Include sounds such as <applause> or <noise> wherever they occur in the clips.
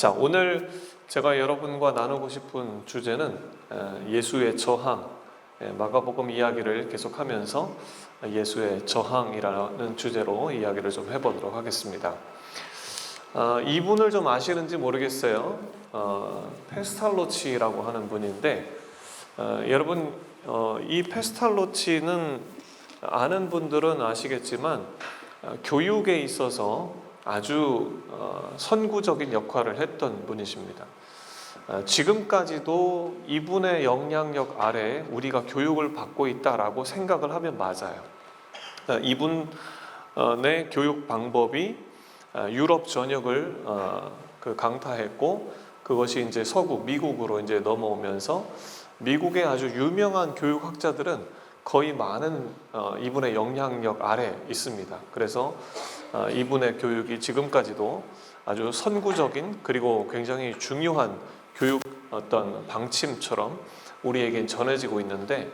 자, 오늘 제가 여러분과 나누고 싶은 주제는 에, 예수의 저항, 에, 마가복음 이야기를 계속하면서 예수의 저항이라는 주제로 이야기를 좀 해보도록 하겠습니다. 어, 이분을 좀 아시는지 모르겠어요. 어, 페스탈로치라고 하는 분인데 어, 여러분 어, 이 페스탈로치는 아는 분들은 아시겠지만 어, 교육에 있어서 아주 어, 선구적인 역할을 했던 분이십니다. 어, 지금까지도 이분의 영향력 아래 우리가 교육을 받고 있다라고 생각을 하면 맞아요. 어, 이분의 교육 방법이 어, 유럽 전역을 어, 그 강타했고 그것이 이제 서구 미국으로 이제 넘어오면서 미국의 아주 유명한 교육학자들은 거의 많은 어, 이분의 영향력 아래 있습니다. 그래서 어, 이분의 교육이 지금까지도 아주 선구적인 그리고 굉장히 중요한 교육 어떤 방침처럼 우리에겐 전해지고 있는데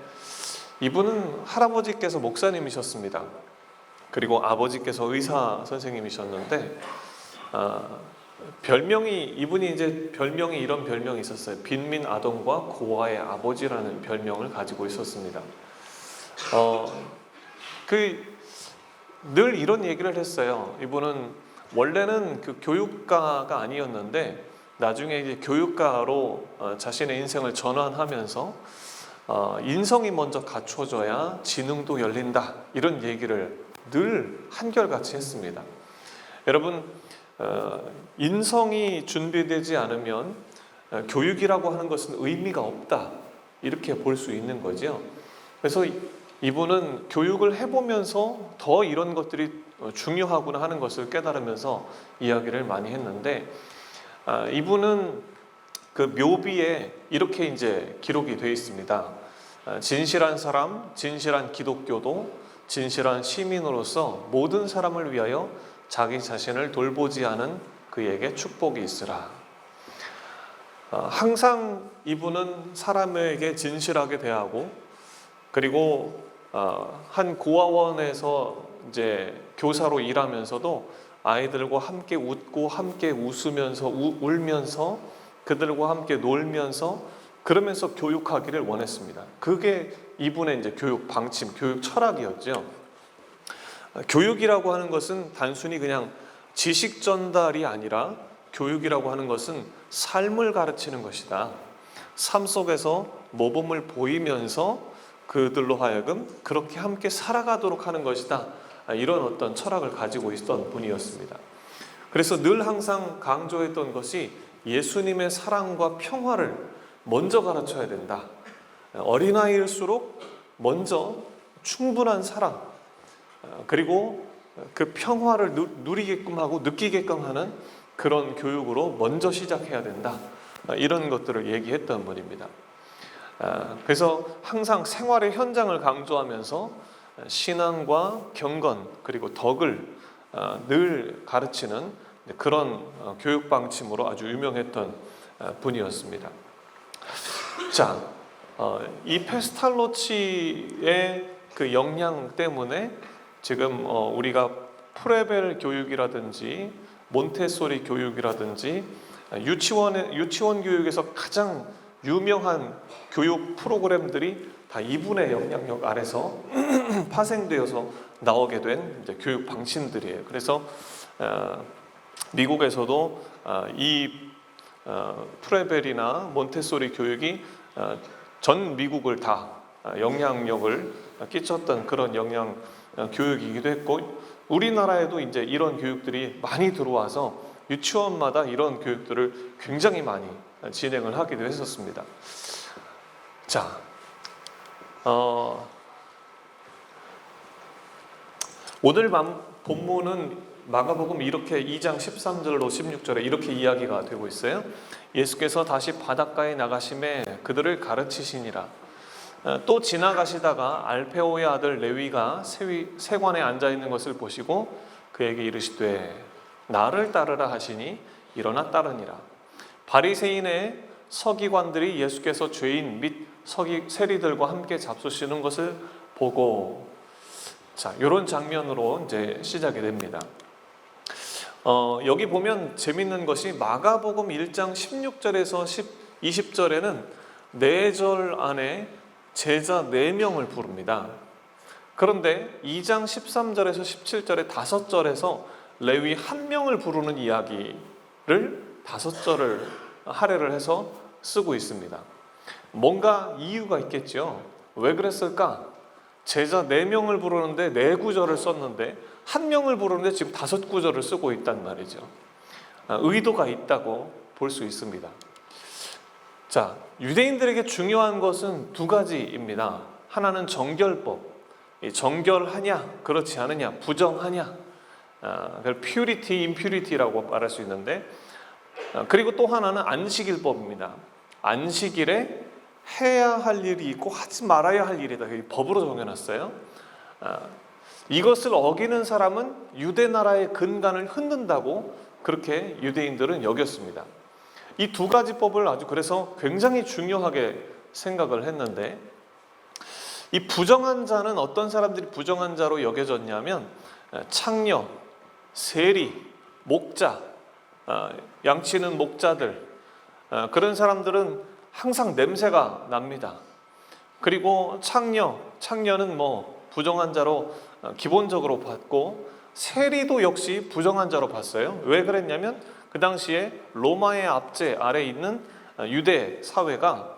이분은 할아버지께서 목사님이셨습니다. 그리고 아버지께서 의사 선생님이셨는데 아, 별명이 이분이 이제 별명이 이런 별명이 있었어요. 빈민 아동과 고아의 아버지라는 별명을 가지고 있었습니다. 어, 그 늘 이런 얘기를 했어요. 이분은 원래는 그 교육가가 아니었는데 나중에 이제 교육가로 어, 자신의 인생을 전환하면서 어, 인성이 먼저 갖춰져야 지능도 열린다 이런 얘기를 늘 한결같이 했습니다. 여러분 어, 인성이 준비되지 않으면 어, 교육이라고 하는 것은 의미가 없다 이렇게 볼 수 있는 거죠. 그래서 이분은 교육을 해보면서 더 이런 것들이 어, 중요하구나 하는 것을 깨달으면서 이야기를 많이 했는데 아, 이분은 그 묘비에 이렇게 이제 기록이 되어 있습니다. 아, 진실한 사람, 진실한 기독교도 진실한 시민으로서 모든 사람을 위하여 자기 자신을 돌보지 않은 그에게 축복이 있으라. 아, 항상 이분은 사람에게 진실하게 대하고 그리고 어, 한 고아원에서 이제 교사로 일하면서도 아이들과 함께 웃고 함께 웃으면서 우, 울면서 그들과 함께 놀면서 그러면서 교육하기를 원했습니다. 그게 이분의 이제 교육 방침, 교육 철학이었죠. 어, 교육이라고 하는 것은 단순히 그냥 지식 전달이 아니라 교육이라고 하는 것은 삶을 가르치는 것이다. 삶 속에서 모범을 보이면서 그들로 하여금 그렇게 함께 살아가도록 하는 것이다. 아, 이런 어떤 철학을 가지고 있던 분이었습니다. 그래서 늘 항상 강조했던 것이 예수님의 사랑과 평화를 먼저 가르쳐야 된다. 어린아이일수록 먼저 충분한 사랑, 어, 그리고 그 평화를 누- 누리게끔 하고 느끼게끔 하는 그런 교육으로 먼저 시작해야 된다. 아, 이런 것들을 얘기했던 분입니다. 아, 그래서 항상 생활의 현장을 강조하면서 신앙과 경건 그리고 덕을 아, 늘 가르치는 그런 어, 교육 방침으로 아주 유명했던 아, 분이었습니다. 자, 어, 이 페스탈로치의 그 역량 때문에 지금 어, 우리가 프레벨 교육이라든지 몬테소리 교육이라든지 아, 유치원 유치원 교육에서 가장 유명한 교육 프로그램들이 다 이분의 영향력 아래서 <clears throat> 파생되어서 나오게 된 교육 방침들이에요. 그래서 어, 미국에서도 어, 이 어, 프레벨이나 몬테소리 교육이 어, 전 미국을 다 어, 영향력을 끼쳤던 그런 영향 어, 교육이기도 했고 우리나라에도 이제 이런 교육들이 많이 들어와서 유치원마다 이런 교육들을 굉장히 많이 진행을 하기도 했었습니다. 자, 어, 오늘 밤 본문은 마가복음 이렇게 2장 13절로 16절에 이렇게 이야기가 되고 있어요. 예수께서 다시 바닷가에 나가심에 그들을 가르치시니라. 어, 또 지나가시다가 알페오의 아들 레위가 세관에 앉아 있는 것을 보시고 그에게 이르시되 나를 따르라 하시니 일어나 따르니라. 바리새인의 서기관들이 예수께서 죄인 및 서기 세리들과 함께 잡수시는 것을 보고 자 이런 장면으로 이제 시작이 됩니다. 어, 여기 보면 재밌는 것이 마가복음 1장 16절에서 10, 20절에는 네 절 안에 제자 네 명을 부릅니다. 그런데 2장 13절에서 17절에 다섯 절에서 레위 한 명을 부르는 이야기를 다섯 절을 할애를 해서 쓰고 있습니다. 뭔가 이유가 있겠죠. 왜 그랬을까? 제자 네 명을 부르는데 네 구절을 썼는데 한 명을 부르는데 지금 다섯 구절을 쓰고 있단 말이죠. 아, 의도가 있다고 볼 수 있습니다. 자, 유대인들에게 중요한 것은 두 가지입니다. 하나는 정결법, 이 정결하냐, 그렇지 않으냐, 부정하냐, 아, 그걸 purity, impurity라고 말할 수 있는데, 아, 그리고 또 하나는 안식일법입니다. 안식일에 해야 할 일이 있고 하지 말아야 할 일이다. 이 법으로 정해놨어요. 아, 이것을 어기는 사람은 유대 나라의 근간을 흔든다고 그렇게 유대인들은 여겼습니다. 이 두 가지 법을 아주 그래서 굉장히 중요하게 생각을 했는데 이 부정한 자는 어떤 사람들이 부정한 자로 여겨졌냐면 창녀, 세리, 목자, 아, 양치는 목자들 아, 그런 사람들은 항상 냄새가 납니다. 그리고 창녀, 창녀는 뭐 부정한 자로 어, 기본적으로 봤고 세리도 역시 부정한 자로 봤어요. 왜 그랬냐면 그 당시에 로마의 압제 아래 있는 어, 유대 사회가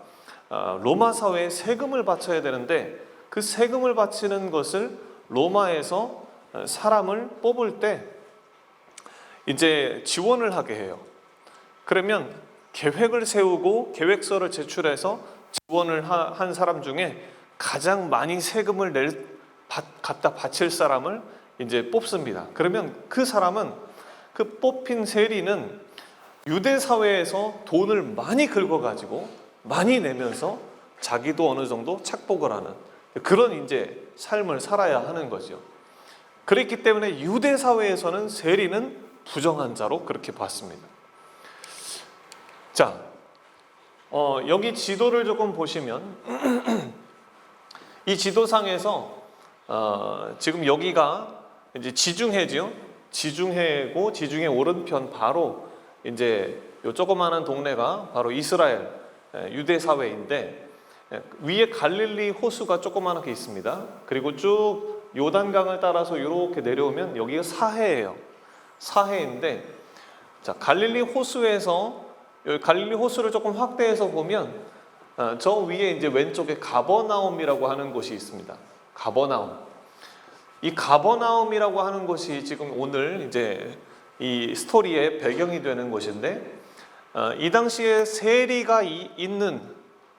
어, 로마 사회에 세금을 바쳐야 되는데 그 세금을 바치는 것을 로마에서 어, 사람을 뽑을 때 이제 지원을 하게 해요. 그러면 계획을 세우고 계획서를 제출해서 지원을 하- 한 사람 중에 가장 많이 세금을 낼 받- 갖다 바칠 사람을 이제 뽑습니다. 그러면 그 사람은 그 뽑힌 세리는 유대 사회에서 돈을 많이 긁어 가지고 많이 내면서 자기도 어느 정도 착복을 하는 그런 이제 삶을 살아야 하는 거죠. 그랬기 때문에 유대 사회에서는 세리는 부정한 자로 그렇게 봤습니다. 자, 어, 여기 지도를 조금 보시면 <clears throat> 이 지도상에서 어, 지금 여기가 이제 지중해죠. 지중해고 지중해 오른편 바로 이제 요 조그마한 동네가 바로 이스라엘 에, 유대 사회인데 에, 위에 갈릴리 호수가 조그마하게 있습니다. 그리고 쭉 요단강을 따라서 이렇게 내려오면 여기가 사해예요. 사해인데 자 갈릴리 호수에서 여기 갈릴리 호수를 조금 확대해서 보면 어, 저 위에 이제 왼쪽에 가버나움이라고 하는 곳이 있습니다. 가버나움. 이 가버나움이라고 하는 곳이 지금 오늘 이제 이 스토리의 배경이 되는 곳인데 어, 이 당시에 세리가 이- 있는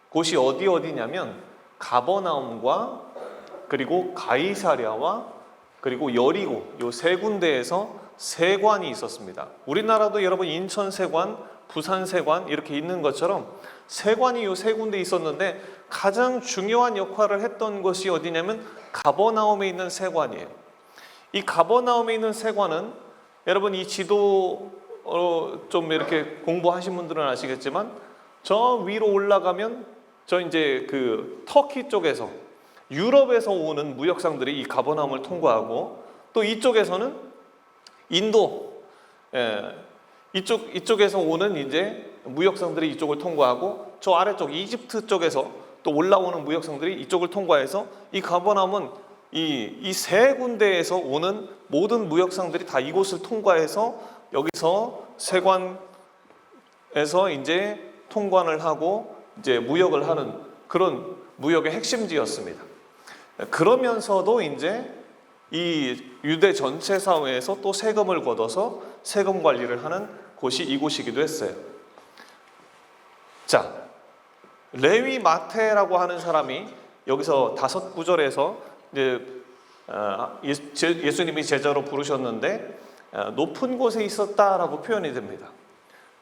곳이 어디 어디냐면 가버나움과 그리고 가이사랴와 그리고 여리고 요 세 군데에서 세관이 있었습니다. 우리나라도 여러분 인천 세관, 부산 세관 이렇게 있는 것처럼 세관이 요 세 군데 있었는데 가장 중요한 역할을 했던 것이 어디냐면 가버나움에 있는 세관이에요. 이 가버나움에 있는 세관은 여러분 이 지도 어, 좀 이렇게 공부하신 분들은 아시겠지만 저 위로 올라가면 저 이제 그 터키 쪽에서 유럽에서 오는 무역상들이 이 가버나움을 통과하고 또 이쪽에서는 인도 예, 이쪽 이쪽에서 오는 이제 무역상들이 이쪽을 통과하고 저 아래쪽 이집트 쪽에서 또 올라오는 무역상들이 이쪽을 통과해서 이 가버나움은 이이 세 군데에서 오는 모든 무역상들이 다 이곳을 통과해서 여기서 세관에서 이제 통관을 하고 이제 무역을 하는 그런 무역의 핵심지였습니다. 그러면서도 이제 이 유대 전체 사회에서 또 세금을 걷어서 세금 관리를 하는 곳이 이곳이기도 했어요. 자, 레위 마테라고 하는 사람이 여기서 다섯 구절에서 이제 어, 예- 제- 예수님이 제자로 부르셨는데 어, 높은 곳에 있었다라고 표현이 됩니다.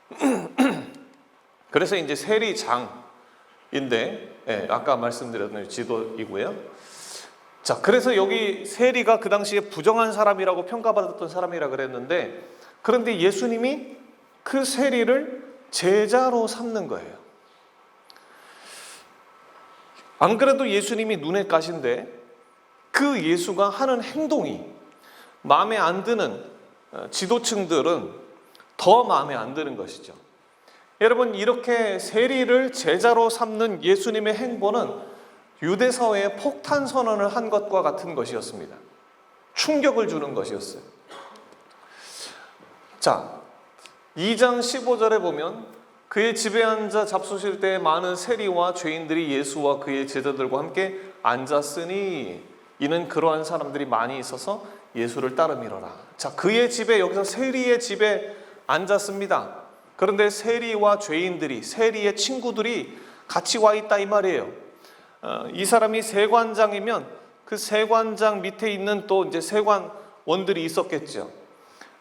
<clears throat> 그래서 이제 세리장인데 예, 아까 말씀드렸던 지도이고요. 자, 그래서 여기 세리가 그 당시에 부정한 사람이라고 평가받았던 사람이라 그랬는데 그런데 예수님이 그 세리를 제자로 삼는 거예요. 안 그래도 예수님이 눈에 가신데 그 예수가 하는 행동이 마음에 안 드는 어, 지도층들은 더 마음에 안 드는 것이죠. 여러분 이렇게 세리를 제자로 삼는 예수님의 행보는 유대 사회에 폭탄 선언을 한 것과 같은 것이었습니다. 충격을 주는 것이었어요. 자, 2장 15절에 보면 그의 집에 앉아 잡수실 때 많은 세리와 죄인들이 예수와 그의 제자들과 함께 앉았으니 이는 그러한 사람들이 많이 있어서 예수를 따르미러라. 자, 그의 집에 여기서 세리의 집에 앉았습니다. 그런데 세리와 죄인들이 세리의 친구들이 같이 와 있다 이 말이에요. 어, 이 사람이 세관장이면 그 세관장 밑에 있는 또 이제 세관원들이 있었겠죠.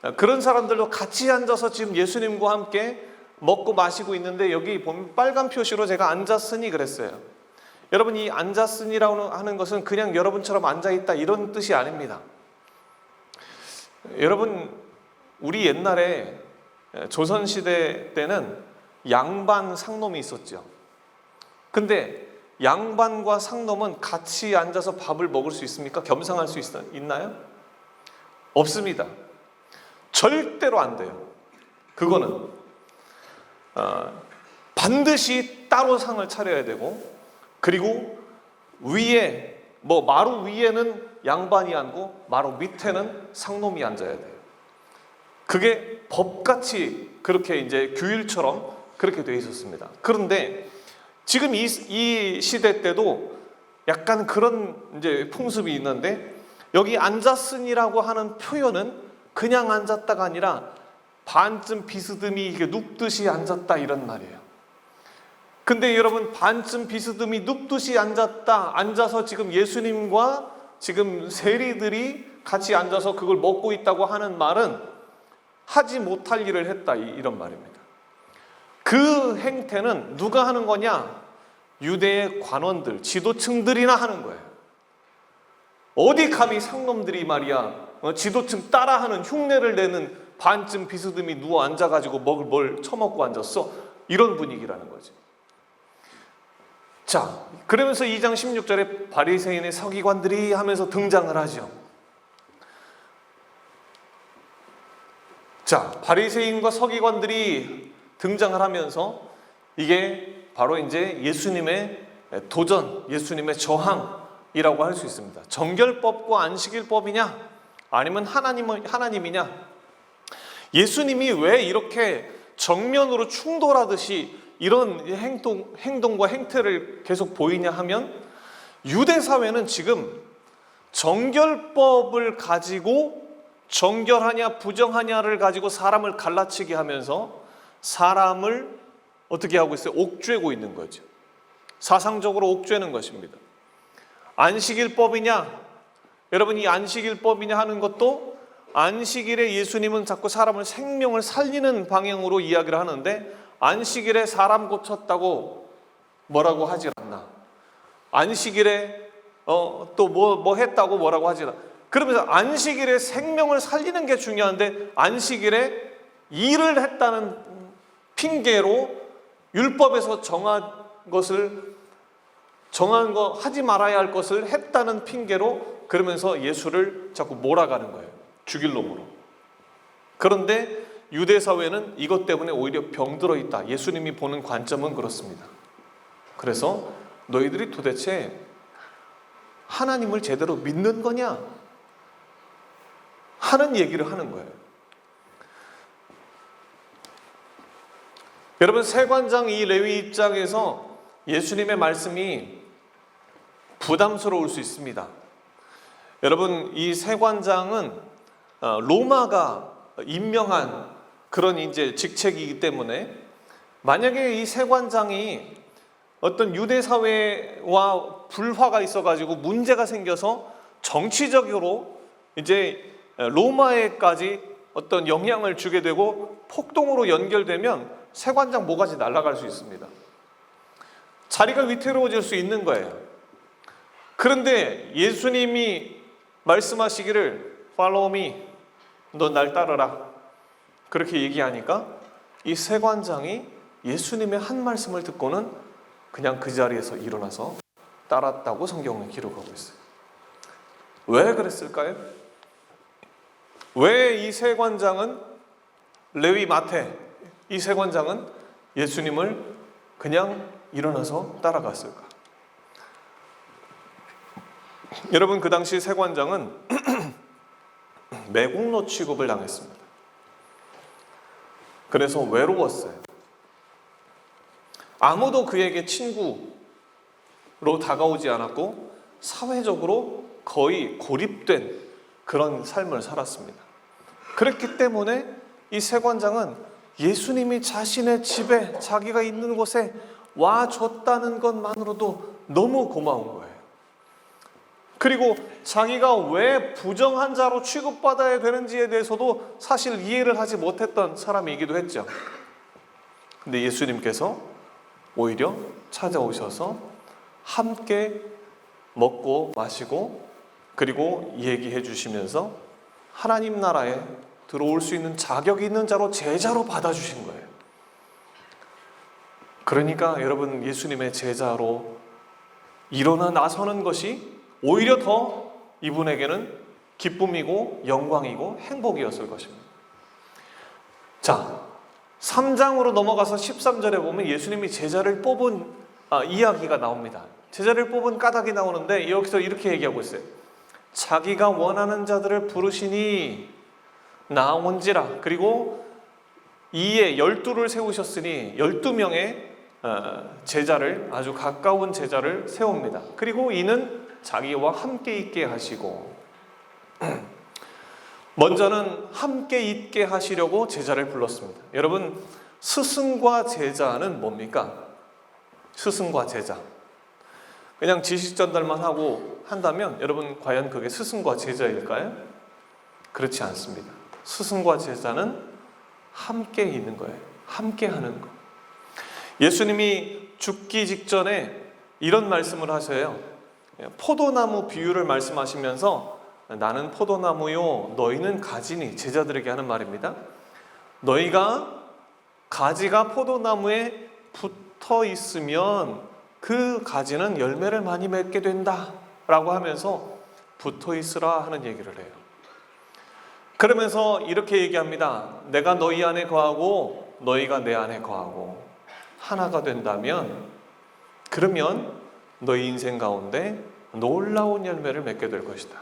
어, 그런 사람들도 같이 앉아서 지금 예수님과 함께 먹고 마시고 있는데 여기 보면 빨간 표시로 제가 앉았으니 그랬어요. 여러분 이 앉았으니라고 하는 것은 그냥 여러분처럼 앉아 있다 이런 뜻이 아닙니다. 여러분 우리 옛날에 조선 시대 때는 양반 상놈이 있었죠. 근데 양반과 상놈은 같이 앉아서 밥을 먹을 수 있습니까? 겸상할 수 있, 있나요? 없습니다. 절대로 안 돼요. 그거는 어, 반드시 따로 상을 차려야 되고 그리고 위에 뭐 마루 위에는 양반이 앉고 마루 밑에는 상놈이 앉아야 돼요. 그게 법같이 그렇게 이제 규율처럼 그렇게 돼 있었습니다. 그런데 지금 이, 이 시대 때도 약간 그런 이제 풍습이 있는데 여기 앉았으니라고 하는 표현은 그냥 앉았다가 아니라 반쯤 비스듬히 이게 눕듯이 앉았다 이런 말이에요. 근데 여러분 반쯤 비스듬히 눕듯이 앉았다 앉아서 지금 예수님과 지금 세리들이 같이 앉아서 그걸 먹고 있다고 하는 말은 하지 못할 일을 했다 이런 말입니다. 그 행태는 누가 하는 거냐? 유대의 관원들, 지도층들이나 하는 거예요. 어디 감히 상놈들이 말이야 어, 지도층 따라하는 흉내를 내는 반쯤 비스듬히 누워 앉아가지고 먹을 뭘 처먹고 앉았어 이런 분위기라는 거지. 자, 그러면서 2장 16절에 바리새인의 서기관들이 하면서 등장을 하죠. 자, 바리새인과 서기관들이 등장을 하면서 이게 바로 이제 예수님의 도전, 예수님의 저항이라고 할 수 있습니다. 정결법과 안식일법이냐, 아니면 하나님 하나님이냐? 예수님이 왜 이렇게 정면으로 충돌하듯이 이런 행동 행동과 행태를 계속 보이냐 하면 유대 사회는 지금 정결법을 가지고 정결하냐 부정하냐를 가지고 사람을 갈라치게 하면서 사람을 어떻게 하고 있어요? 옥죄고 있는 거죠. 사상적으로 옥죄는 것입니다. 안식일법이냐? 여러분 이 안식일법이냐 하는 것도 안식일에 예수님은 자꾸 사람을 생명을 살리는 방향으로 이야기를 하는데 안식일에 사람 고쳤다고 뭐라고 하질 않나. 안식일에 어, 또뭐뭐 했다고 뭐라고 하질 않나. 그러면서 안식일에 생명을 살리는 게 중요한데 안식일에 일을 했다는 핑계로 율법에서 정한 것을 정한 거 하지 말아야 할 것을 했다는 핑계로 그러면서 예수를 자꾸 몰아가는 거예요. 죽일 놈으로. 그런데 유대 사회는 이것 때문에 오히려 병들어 있다. 예수님이 보는 관점은 그렇습니다. 그래서 너희들이 도대체 하나님을 제대로 믿는 거냐? 하는 얘기를 하는 거예요. 여러분 세관장 이 레위 입장에서 예수님의 말씀이 부담스러울 수 있습니다. 여러분 이 세관장은 어, 로마가 임명한 그런 이제 직책이기 때문에 만약에 이 세관장이 어떤 유대 사회와 불화가 있어가지고 문제가 생겨서 정치적으로 이제 로마에까지 어떤 영향을 주게 되고 폭동으로 연결되면 세관장 모가지 날아갈 수 있습니다. 자리가 위태로워질 수 있는 거예요. 그런데 예수님이 말씀하시기를 follow me, 너날 따르라. 그렇게 얘기하니까 이 세관장이 예수님의 한 말씀을 듣고는 그냥 그 자리에서 일어나서 따랐다고 성경은 기록하고 있어요. 왜 그랬을까요? 왜 이 세 관장은 레위 마태 이 세 관장은 예수님을 그냥 일어나서 따라갔을까? 여러분 그 당시 세 관장은 <clears throat> 매국노 취급을 당했습니다. 그래서 외로웠어요. 아무도 그에게 친구로 다가오지 않았고 사회적으로 거의 고립된 그런 삶을 살았습니다. 그렇기 때문에 이 세관장은 예수님이 자신의 집에 자기가 있는 곳에 와 줬다는 것만으로도 너무 고마운 거예요. 그리고 자기가 왜 부정한 자로 취급받아야 되는지에 대해서도 사실 이해를 하지 못했던 사람이기도 했죠. 근데 예수님께서 오히려 찾아오셔서 함께 먹고 마시고 그리고 얘기해 주시면서 하나님 나라에 들어올 수 있는 자격 있는 자로 제자로 받아주신 거예요. 그러니까 여러분 예수님의 제자로 일어나 나서는 것이 오히려 더 이분에게는 기쁨이고 영광이고 행복이었을 것입니다. 자, 3장으로 넘어가서 13절에 보면 예수님이 제자를 뽑은 아, 이야기가 나옵니다. 제자를 뽑은 까닭이 나오는데 여기서 이렇게 얘기하고 있어요. 자기가 원하는 자들을 부르시니 나온지라 그리고 이에 열두를 세우셨으니 열두 명의 어, 제자를 아주 가까운 제자를 세웁니다. 그리고 이는 자기와 함께 있게 하시고 <clears throat> 먼저는 함께 있게 하시려고 제자를 불렀습니다. 여러분 스승과 제자는 뭡니까? 스승과 제자. 그냥 지식 전달만 하고 한다면 여러분 과연 그게 스승과 제자일까요? 그렇지 않습니다. 스승과 제자는 함께 있는 거예요. 함께 하는 거. 예수님이 죽기 직전에 이런 말씀을 하셔요. 포도나무 비유를 말씀하시면서 나는 포도나무요, 너희는 가지니 제자들에게 하는 말입니다. 너희가 가지가 포도나무에 붙어 있으면 그 가지는 열매를 많이 맺게 된다 라고 하면서 붙어 있으라 하는 얘기를 해요. 그러면서 이렇게 얘기합니다. 내가 너희 안에 거하고 너희가 내 안에 거하고 하나가 된다면 그러면 너희 인생 가운데 놀라운 열매를 맺게 될 것이다.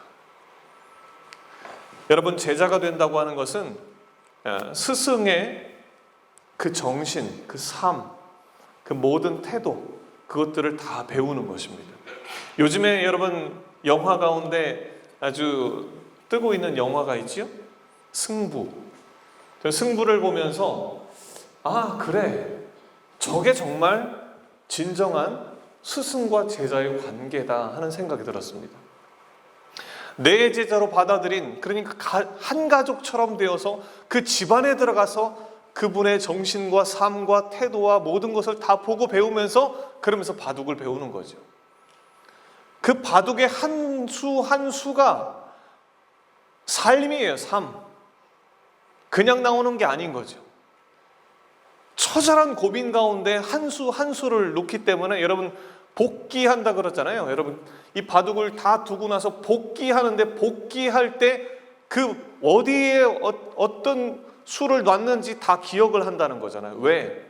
여러분 제자가 된다고 하는 것은 어, 스승의 그 정신, 그 삶, 그 모든 태도 그것들을 다 배우는 것입니다. 요즘에 여러분 영화 가운데 아주 뜨고 있는 영화가 있지요? 승부. 승부를 보면서 아 그래 저게 정말 진정한 스승과 제자의 관계다 하는 생각이 들었습니다. 내 제자로 받아들인 그러니까 한 가족처럼 되어서 그 집안에 들어가서 그분의 정신과 삶과 태도와 모든 것을 다 보고 배우면서 그러면서 바둑을 배우는 거죠. 그 바둑의 한 수 한 수가 삶이에요, 삶. 그냥 나오는 게 아닌 거죠. 처절한 고민 가운데 한 수 한 수를 놓기 때문에 여러분 복귀한다 그러잖아요. 여러분 이 바둑을 다 두고 나서 복귀하는데 복귀할 때 그 어디에 어, 떤 수를 놨는지 다 기억을 한다는 거잖아요. 왜?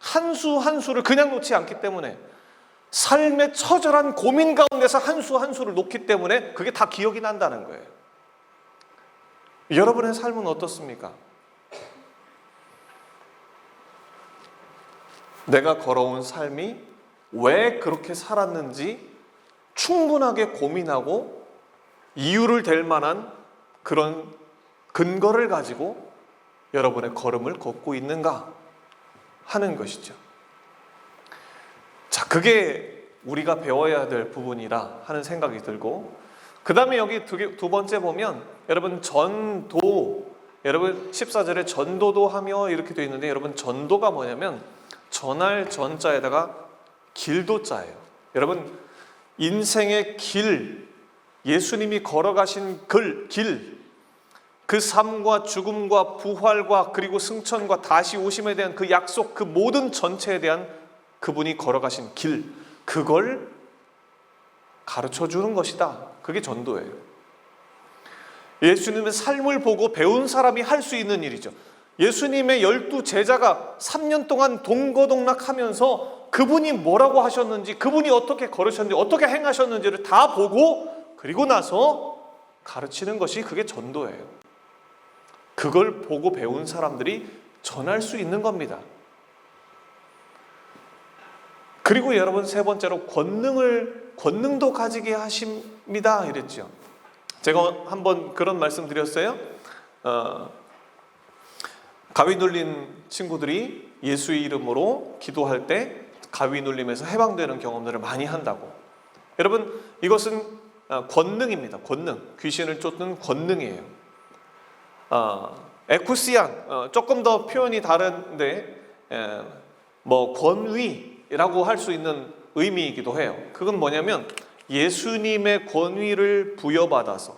한수한 수를 그냥 놓지 않기 때문에 삶의 처절한 고민 가운데서 한 수 한 수를 놓기 때문에 그게 다 기억이 난다는 거예요. 여러분의 삶은 어떻습니까? 내가 걸어온 삶이 왜 그렇게 살았는지 충분하게 고민하고 이유를 댈 만한 그런 근거를 가지고 여러분의 걸음을 걷고 있는가 하는 것이죠. 자, 그게 우리가 배워야 될 부분이라 하는 생각이 들고, 그 다음에 여기 두, 두 번째 보면, 여러분, 전도, 여러분, 14절에 전도도 하며 이렇게 되어 있는데, 여러분, 전도가 뭐냐면, 전할 전자에다가 길도 자예요. 여러분, 인생의 길, 예수님이 걸어가신 글, 길, 그 삶과 죽음과 부활과 그리고 승천과 다시 오심에 대한 그 약속, 그 모든 전체에 대한 그분이 걸어가신 길, 그걸 가르쳐 주는 것이다. 그게 전도예요. 예수님의 삶을 보고 배운 사람이 할 수 있는 일이죠. 예수님의 열두 제자가 3년 동안 동거동락하면서 그분이 뭐라고 하셨는지, 그분이 어떻게 걸으셨는지, 어떻게 행하셨는지를 다 보고 그리고 나서 가르치는 것이 그게 전도예요. 그걸 보고 배운 사람들이 전할 수 있는 겁니다. 그리고 여러분 세 번째로 권능을 권능도 가지게 하십니다 이랬죠. 제가 한번 그런 말씀 드렸어요. 어, 가위 눌린 친구들이 예수의 이름으로 기도할 때 가위 눌림에서 해방되는 경험들을 많이 한다고. 여러분 이것은 어, 권능입니다. 권능 귀신을 쫓는 권능이에요. 어, 에쿠시안 어, 조금 더 표현이 다른데 에, 뭐 권위라고 할 수 있는 의미이기도 해요. 그건 뭐냐면 예수님의 권위를 부여받아서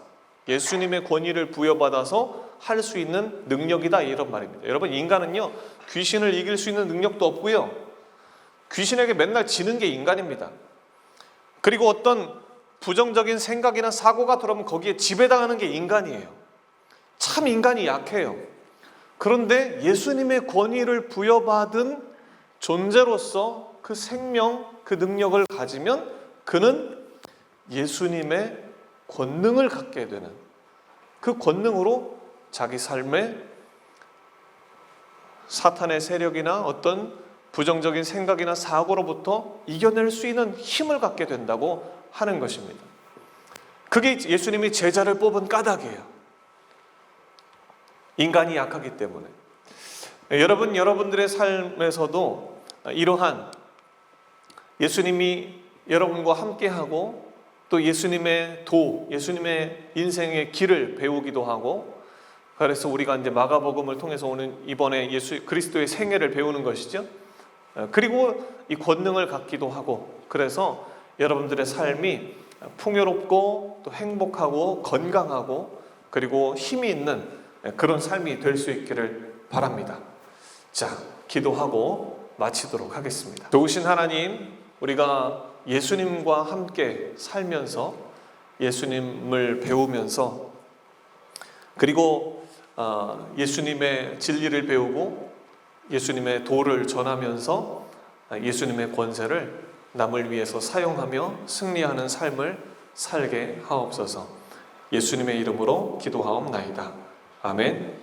예수님의 권위를 부여받아서 할 수 있는 능력이다 이런 말입니다. 여러분 인간은요 귀신을 이길 수 있는 능력도 없고요 귀신에게 맨날 지는 게 인간입니다. 그리고 어떤 부정적인 생각이나 사고가 들어오면 거기에 지배당하는 게 인간이에요. 참 인간이 약해요. 그런데 예수님의 권위를 부여받은 존재로서 그 생명, 그 능력을 가지면 그는 예수님의 권능을 갖게 되는 그 권능으로 자기 삶에 사탄의 세력이나 어떤 부정적인 생각이나 사고로부터 이겨낼 수 있는 힘을 갖게 된다고 하는 것입니다. 그게 예수님이 제자를 뽑은 까닭이에요. 인간이 약하기 때문에. 여러분, 여러분들의 삶에서도 이러한 예수님이 여러분과 함께하고 또 예수님의 도, 예수님의 인생의 길을 배우기도 하고 그래서 우리가 이제 마가복음을 통해서 오는 이번에 예수 그리스도의 생애를 배우는 것이죠. 그리고 이 권능을 갖기도 하고 그래서 여러분들의 삶이 풍요롭고 또 행복하고 건강하고 그리고 힘이 있는 그런 삶이 될 수 있기를 바랍니다. 자, 기도하고 마치도록 하겠습니다. 좋으신 하나님, 우리가 예수님과 함께 살면서 예수님을 배우면서 그리고 어, 예수님의 진리를 배우고 예수님의 도를 전하면서 예수님의 권세를 남을 위해서 사용하며 승리하는 삶을 살게 하옵소서. 예수님의 이름으로 기도하옵나이다. 아멘.